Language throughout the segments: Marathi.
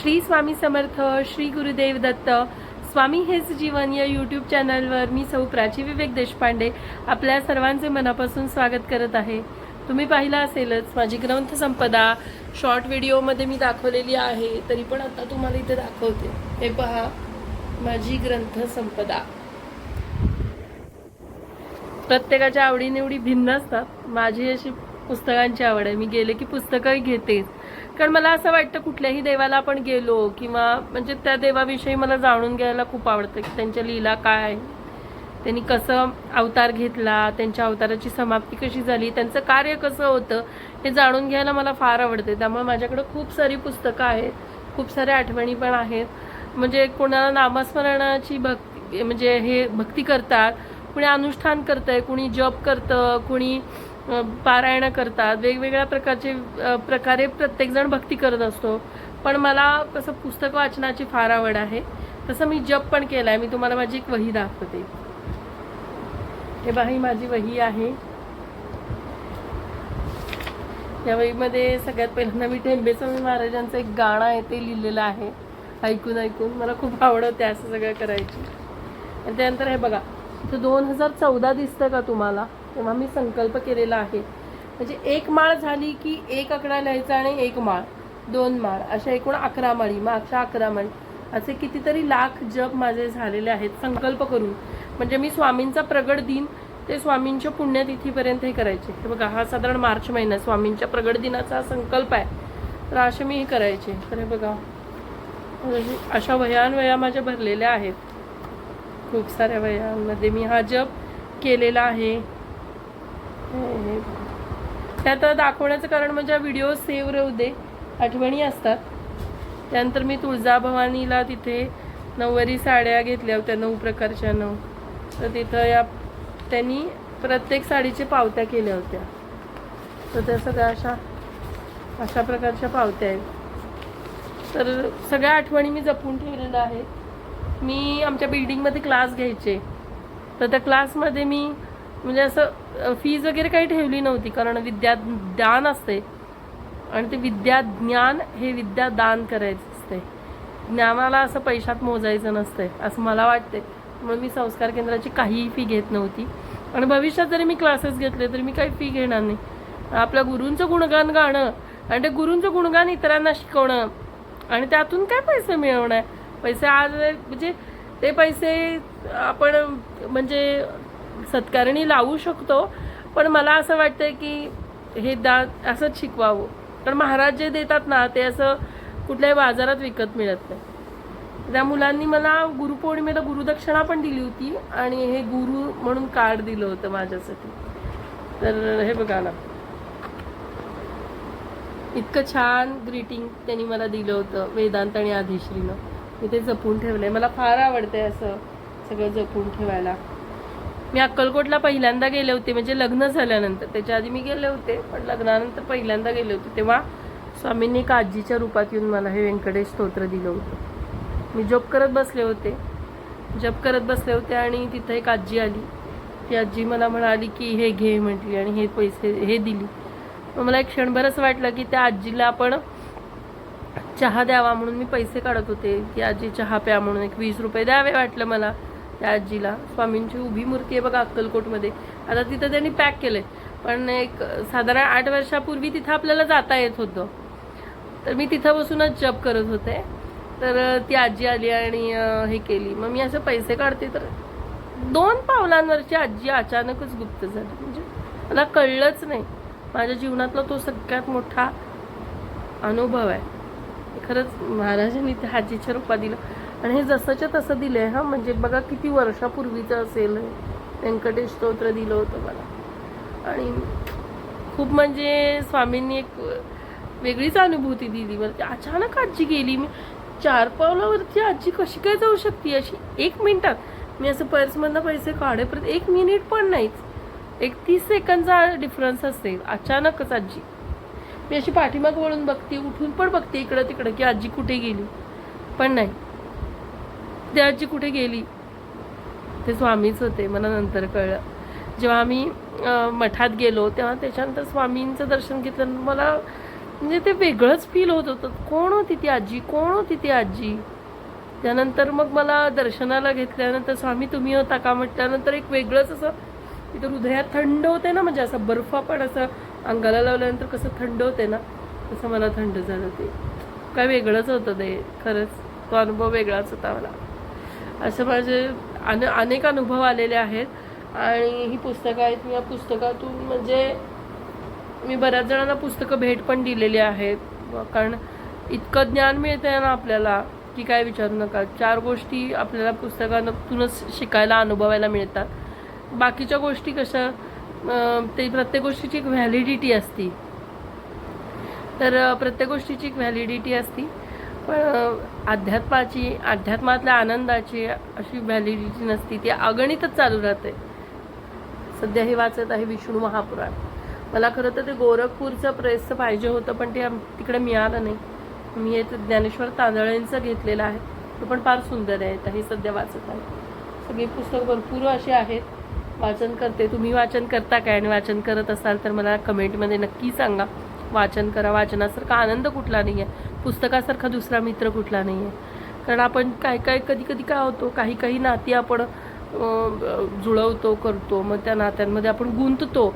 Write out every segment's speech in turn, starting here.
श्री स्वामी समर्थ श्री गुरुदेव दत्त स्वामी हेच जीवन या यूट्यूब चॅनलवर मी सौ प्राची विवेक देशपांडे आपल्या सर्वांचे मनापासून स्वागत करत आहे. तुम्ही पाहिलं असेलच माझी ग्रंथसंपदा शॉर्ट व्हिडिओमध्ये मी दाखवलेली आहे तरी पण आता तुम्हाला इथे दाखवते. हे पहा माझी ग्रंथसंपदा प्रत्येकाच्या आवडीनिवडी भिन्न असतात. माझी अशी पुस्तकांची आवड आहे. मी गेले की पुस्तकंही घेतेच. कारण मला असं वाटतं कुठल्याही देवाला आपण गेलो किंवा म्हणजे त्या देवाविषयी मला जाणून घ्यायला खूप आवडतं की त्यांच्या लीला काय आहे त्यांनी कसं अवतार घेतला त्यांच्या अवताराची समाप्ती कशी झाली त्यांचं कार्य कसं होतं हे जाणून घ्यायला मला फार आवडते. त्यामुळे माझ्याकडं खूप सारी पुस्तकं आहेत. खूप साऱ्या आठवणी पण आहेत. म्हणजे कोणाला नामस्मरणाची भक्ती म्हणजे हे भक्ती करतात कुणी अनुष्ठान करतंय कुणी जप करतं कुणी पारायणं करतात वेगवेगळ्या प्रकारचे प्रकारे प्रत्येकजण भक्ती करत असतो. पण मला तसं पुस्तक वाचनाची फार आवड आहे. तसं मी जप पण केला आहे मी तुम्हाला माझी एक वही दाखवते. हे बाही माझी वही आहे. या वहीमध्ये सगळ्यात पहिल्यांदा मी टेंबे स्वामी महाराजांचं एक गाणं आहे ते लिहिलेलं आहे. ऐकून ऐकून मला खूप आवडते असं सगळं करायची. आणि त्यानंतर हे बघा तर दोन हजार चौदा दिसतं का तुम्हाला? तेव्हा मी संकल्प केलेला आहे. म्हणजे एक माळ झाली की एक आकडा लिहायचा आणि एक माळ दोन माळ अशा एकूण अकरा माळी मागच्या अकरा माळी. असे कितीतरी लाख जप माझे झालेले आहेत संकल्प करून. म्हणजे मी स्वामींचा प्रगड दिन ते स्वामींच्या पुण्यतिथीपर्यंत हे करायचे. हे बघा हा साधारण मार्च महिना स्वामींच्या प्रगड दिनाचा हा संकल्प आहे. तर असे मी हे करायचे. तर हे बघा अशा वयान वया माझ्या भरलेल्या आहेत. खूप साऱ्या वयांमध्ये मी हा जप केलेला आहे. त्यात दाखवण्याचं कारण म्हणजे व्हिडिओ सेव्ह राहू दे. आठवणी असतात. त्यानंतर मी तुळजाभवानीला तिथे नऊवारी साड्या घेतल्या होत्या नऊ प्रकारच्या नऊ. तर तिथं या त्यांनी प्रत्येक साडीच्या पावत्या केल्या होत्या. तर त्या सगळ्या अशा अशा प्रकारच्या पावत्या आहेत. तर सगळ्या आठवणी मी जपून ठेवलेल्या आहेत. मी आमच्या बिल्डिंगमध्ये क्लास घ्यायचे. तर त्या क्लासमध्ये मी म्हणजे असं फीज वगैरे काही ठेवली नव्हती कारण विद्या दान असते. आणि ते विद्या ज्ञान हे विद्या दान करायचं असते. ज्ञानाला असं पैशात मोजायचं नसते असं मला वाटते. म्हणून मी संस्कार केंद्राची काहीही फी घेत नव्हती. आणि भविष्यात जरी मी क्लासेस घेतले तरी मी काही फी घेणार नाही. आपल्या गुरूंचं गुणगान गाणं आणि ते गुरूंचं गुणगान इतरांना शिकवणं आणि त्यातून काय पैसे मिळवणं पैसे आज म्हणजे ते पैसे आपण म्हणजे सत्कारणी लावू शकतो पण मला असं वाटतं की हे दात असंच शिकवावं. कारण महाराज जे देतात ना ते असं कुठल्याही बाजारात विकत मिळत नाही. त्या मुलांनी मला गुरुपौर्णिमेला गुरुदक्षिणा पण दिली होती आणि हे गुरु म्हणून कार्ड दिलं होतं माझ्यासाठी. तर हे बघा ना. इतकं छान ग्रीटिंग त्यांनी मला दिलं होतं वेदांत आणि आधीश्रीनं मी ते जपून ठेवलं आहे मला फार आवडतंय असं सगळं जपून ठेवायला. मी अक्कलकोटला पहिल्यांदा गेले होते म्हणजे लग्न झाल्यानंतर. त्याच्या आधी मी गेले होते पण लग्नानंतर पहिल्यांदा गेले होते. तेव्हा स्वामींनी एक आजीच्या रूपात येऊन मला हे व्यंकटेश स्तोत्र दिलं होतं. मी जप करत बसले होते. जप करत बसले होते आणि तिथं एक आजी आली. ती आजी मला म्हणाली की हे घे म्हटली आणि हे पैसे हे दिली. मग मला एक क्षणभर असं वाटलं की त्या आजीला आपण चहा द्यावा म्हणून मी पैसे काढत होते. की आजी चहा प्या म्हणून एक वीस रुपये द्यावे वाटलं मला. त्या आजीला. स्वामींची उभी मूर्ती आहे बघा अक्कलकोटमध्ये. आता तिथं त्यांनी पॅक केलंय. पण एक साधारण आठ वर्षापूर्वी तिथं आपल्याला जाता येत होतं. तर मी तिथं बसूनच जप करत होते. तर ती आजी आली आणि हे केली. मग मी असं पैसे काढते. तर दोन पावलांवरची आजी अचानकच गुप्त झाली. म्हणजे मला कळलंच नाही. माझ्या जीवनातला तो सगळ्यात मोठा अनुभव आहे. खरंच महाराजांनी त्या आजीच्या रूपात दिलं. आणि हे जसंच्या तसं दिलं आहे हा म्हणजे बघा किती वर्षापूर्वीचं असेल. व्यंकटेश स्तोत्र दिलं होतं मला. आणि खूप म्हणजे स्वामींनी एक वेगळीच अनुभूती दिली. मला अचानक आजी गेली. मी चार पावलावरती आजी कशी काय जाऊ शकते? अशी एक मिनिटात मी असं पर्समधनं पैसे काढेपर्यंत एक मिनिट पण नाहीच. एक तीस सेकंदचा डिफरन्स असते अचानकच आजी. मी अशी पाठीमाग वळून बघते उठून पण बघते इकडं तिकडं की आजी कुठे गेली? पण नाही. ते आजी कुठे गेली? ते स्वामीच होते मला नंतर कळलं. जेव्हा आम्ही मठात गेलो तेव्हा त्याच्यानंतर स्वामींचं दर्शन घेतलं. मला म्हणजे ते वेगळंच फील होत होतं. कोण होती ती आजी? कोण होती ती आजी? त्यानंतर मग मला दर्शनाला घेतल्यानंतर स्वामी तुम्ही होता का म्हटल्यानंतर एक वेगळंच असं तिथं हृदयात थंड होते ना म्हणजे असं बर्फ पण असं अंगाला लावल्यानंतर कसं थंड होते ना तसं मला थंड झालं ते. काय वेगळंच होतं ते खरंच. तो अनुभव वेगळाच होता मला. असं माझे अन अनेक अनुभव आलेले आहेत. आणि ही पुस्तकं आहेत. मी या पुस्तकातून म्हणजे मी बऱ्याच जणांना पुस्तकं भेट पण दिलेली आहेत. कारण इतकं ज्ञान मिळतंय ना आपल्याला की काय विचारू नका. चार गोष्टी आपल्याला पुस्तकातूनच शिकायला अनुभवायला मिळतात. बाकीच्या गोष्टी कशा ते प्रत्येक गोष्टीची एक व्हॅलिडिटी असती. तर प्रत्येक गोष्टीची एक व्हॅलिडिटी असती. पण अध्यात्माची अध्यात्मातल्या आनंदाची अशी व्हॅलिडिटी नसती. ती अगणितच चालू राहते. सध्या हे वाचत आहे विष्णू महापुराण. मला खरं तर ते गोरखपूरचं प्रेसचं पाहिजे होतं पण ते तिकडे मिळालं नाही. मी हे ज्ञानेश्वर तांदळेंचं घेतलेलं आहे. ते पण फार सुंदर आहे. तर हे सध्या वाचत आहे. सगळी पुस्तकं भरपूर अशी आहेत. वाचन करते. तुम्ही वाचन करता काय? आणि वाचन करत असाल तर मला कमेंटमध्ये नक्की सांगा. वाचन करा. वाचनासारखा आनंद कुठला नाही आहे पुस्तकासारखा दुसरा मित्र कुठला नाही आहे कारण आपण काय काय कधी कधी काय होतो काही काही नाती आपण जुळवतो करतो. मग त्या नात्यांमध्ये आपण गुंततो.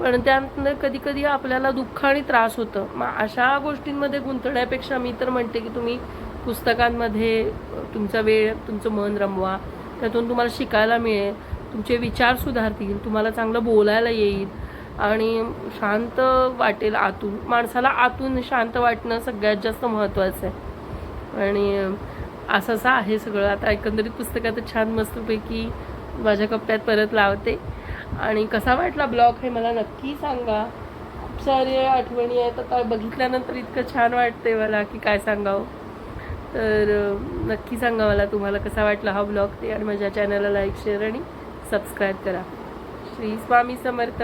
पण त्यानंतर कधी कधी आपल्याला दुःख आणि त्रास होतं. मग अशा गोष्टींमध्ये गुंतण्यापेक्षा मी तर म्हणते की तुम्ही पुस्तकांमध्ये तुमचा वेळ तुमचं मन रमवा. त्यातून तुम्हाला शिकायला मिळेल. तुमचे विचार सुधारतील. तुम्हाला चांगलं बोलायला येईल. आणि शांत वाटेल आतून. माणसाला आतून शांत वाटणं सगळ्यात जास्त महत्त्वाचं आहे. आणि असं असं आहे सगळं. आता एकंदरीत पुस्तकात छान मस्तपैकी माझ्या कप्प्यात परत लावते. आणि कसा वाटला ब्लॉग हे मला नक्की सांगा. खूप सारे आठवणी आहेत. आता बघितल्यानंतर इतकं छान वाटते मला की काय सांगावं. तर नक्की सांगा मला तुम्हाला कसा वाटला हा ब्लॉग ते. आणि माझ्या चॅनलला लाईक शेअर आणि सबस्क्राईब करा. श्री स्वामी समर्थ.